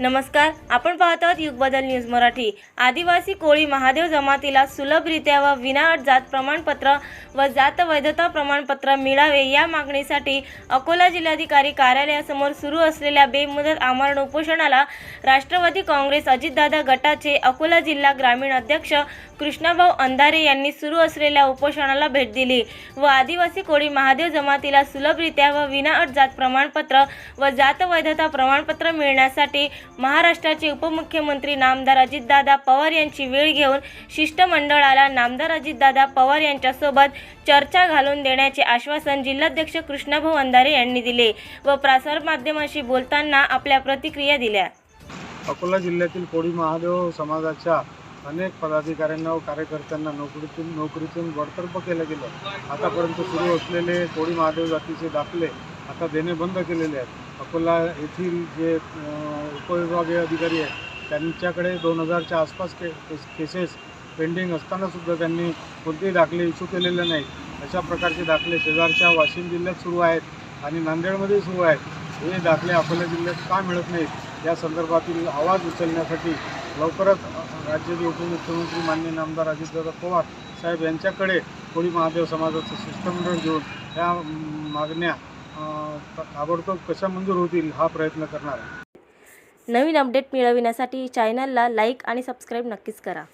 नमस्कार आपण पाहत आहोत युगबदल न्यूज मराठी. आदिवासी कोळी महादेव जमातीला सुलभरित्या व विनाअट जात प्रमाणपत्र व जात वैधता प्रमाणपत्र मिळावे या मागणीसाठी अकोला जिल्हाधिकारी कार्यालयासमोर सुरू असलेल्या बेमुदत आमरण उपोषणाला राष्ट्रवादी काँग्रेस अजितदादा गटाचे अकोला जिल्हा ग्रामीण अध्यक्ष कृष्णाभाऊ अंधारे यांनी सुरू असलेल्या उपोषणाला भेट दिली व आदिवासी कोळी महादेव जमातीला सुलभरित्या व विनाअट जात प्रमाणपत्र व जात वैधता प्रमाणपत्र मिळण्यासाठी महाराष्ट्राचे उपमुख्यमंत्री नामदार अजितदादा पवार यांची वेळ घेऊन शिष्टमंडळाला नामदार अजितदादा पवार यांच्यासोबत चर्चा घालून देण्याचे आश्वासन जिल्हाध्यक्ष कृष्णाभाऊ अंधारे यांनी दिले व प्रसारमाध्यमांशी बोलताना आपल्या प्रतिक्रिया दिल्या. अकोला जिल्ह्यातील कोळी महादेव समाजाच्या अनेक पदाधिकाऱ्यांना व कार्यकर्त्यांना नोकरीतून नोकरीतून बडतर्फ केलं गेलं. आतापर्यंत सुरू असलेले कोळी महादेव जातीचे दाखले आता देणे बंद केलेले आहेत. अकोला येथील जे उपविभागीय अधिकारी आहेत त्यांच्याकडे दोन हजारच्या आसपास के केस- केसेस पेंडिंग असतानासुद्धा त्यांनी कोणतेही दाखले इशू केलेले नाहीत. अशा प्रकारचे दाखले शेजारच्या वाशिम जिल्ह्यात सुरू आहेत आणि नांदेडमध्ये सुरू आहेत. हे दाखले अकोला जिल्ह्यात का मिळत नाहीत या संदर्भातील आवाज उचलण्यासाठी लवकरच राज्याचे उपमुख्यमंत्री मान्य नामदार अजितदादा पवार साहेब यांच्याकडे कोळी महादेव समाजाचं शिष्टमंडळ घेऊन या मागण्या ताबडतोब कशा मंजूर होतील हा प्रयत्न करणार आहे. नवीन अपडेट मिळविण्यासाठी चॅनलला लाईक आणि सबस्क्राईब नक्कीच करा.